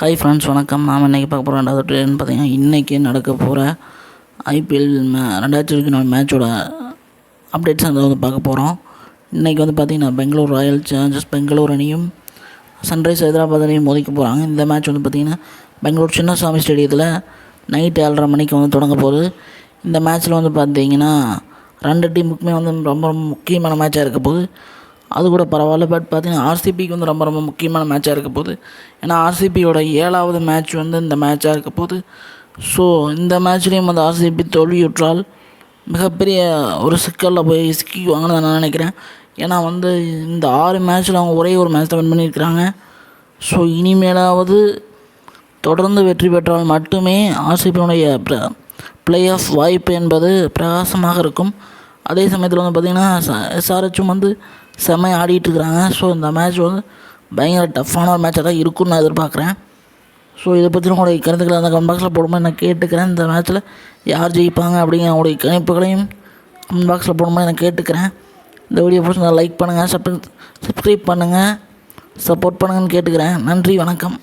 Hi friends வணக்கம். நாம் இன்றைக்கி பார்க்க போகிற ரெண்டாவது ட்ரெயின் பார்த்தீங்கன்னா இன்றைக்கி நடக்க போகிற ஐபிஎல் மே ரெண்டாயிரத்தி இருபத்தி நாலு மேட்சோட அப்டேட்ஸ் அதை வந்து பார்க்க போகிறோம் இன்றைக்கி வந்து பார்த்திங்கன்னா பெங்களூர் ராயல் சேலஞ்சர்ஸ் பெங்களூர் அணியும் சன்ரைஸ் ஹைதராபாத் அணியும் மோதிக்க போகிறாங்க இந்த மேட்ச் வந்து பார்த்திங்கன்னா பெங்களூர் சின்னசாமி ஸ்டேடியத்தில் நைட் ஏழரை மணிக்கு வந்து தொடங்க போகுது. இந்த மேட்ச்சில் வந்து பார்த்தீங்கன்னா ரெண்டு டீமுக்குமே வந்து ரொம்ப ரொம்ப முக்கியமான மேட்சாக இருக்க போகுது. அது கூட பரவாயில்ல பட் பார்த்தீங்கன்னா ஆர்சிபிக்கு வந்து ரொம்ப ரொம்ப முக்கியமான மேட்சாக இருக்க போகுது. ஏன்னா ஆர்சிபியோட ஏழாவது மேட்ச் வந்து இந்த மேட்சாக இருக்க போகுது. ஸோ இந்த மேட்ச்லேயும் வந்து ஆர்சிபி தோல்வியுற்றால் மிகப்பெரிய ஒரு சிக்கலில் போய் சிக்கிக்குவாங்கன்னு நான் நினைக்கிறேன். ஏன்னா வந்து இந்த ஆறு மேட்ச்சில் அவங்க ஒரே ஒரு மேட்ச் தான் வின் பண்ணியிருக்கிறாங்க. ஸோ இனிமேலாவது தொடர்ந்து வெற்றி பெற்றால் மட்டுமே ஆர்சிபியினுடைய ப்ளே ஆஃப் வாய்ப்பு என்பது பிரகாசமாக இருக்கும். அதே சமயத்தில் வந்து பார்த்திங்கன்னா எஸ்ஆர்ஹெச்சும் வந்து செம்மையாக ஆடிட்டுருக்குறாங்க ஸோ இந்த மேட்ச் வந்து பயங்கர டஃப்பான ஒரு மேட்சாக தான் இருக்கும்னு நான் எதிர்பார்க்குறேன். ஸோ இதை பற்றி உங்களுடைய கருத்துக்களை அந்த கமெண்ட் பாக்ஸில் போடும்போது நான் கேட்டுக்கிறேன். இந்த மேட்ச்சில் யார் ஜெயிப்பாங்க அப்படிங்கிற உங்களுடைய கணிப்புகளையும் கமெண்ட் பாக்ஸில் போடும்போது நான் கேட்டுக்கிறேன். இந்த வீடியோ பிடிச்சி லைக் பண்ணுங்கள் சப்ஸ்கிரைப் பண்ணுங்கள் சப்போர்ட் பண்ணுங்கன்னு கேட்டுக்கிறேன். நன்றி வணக்கம்.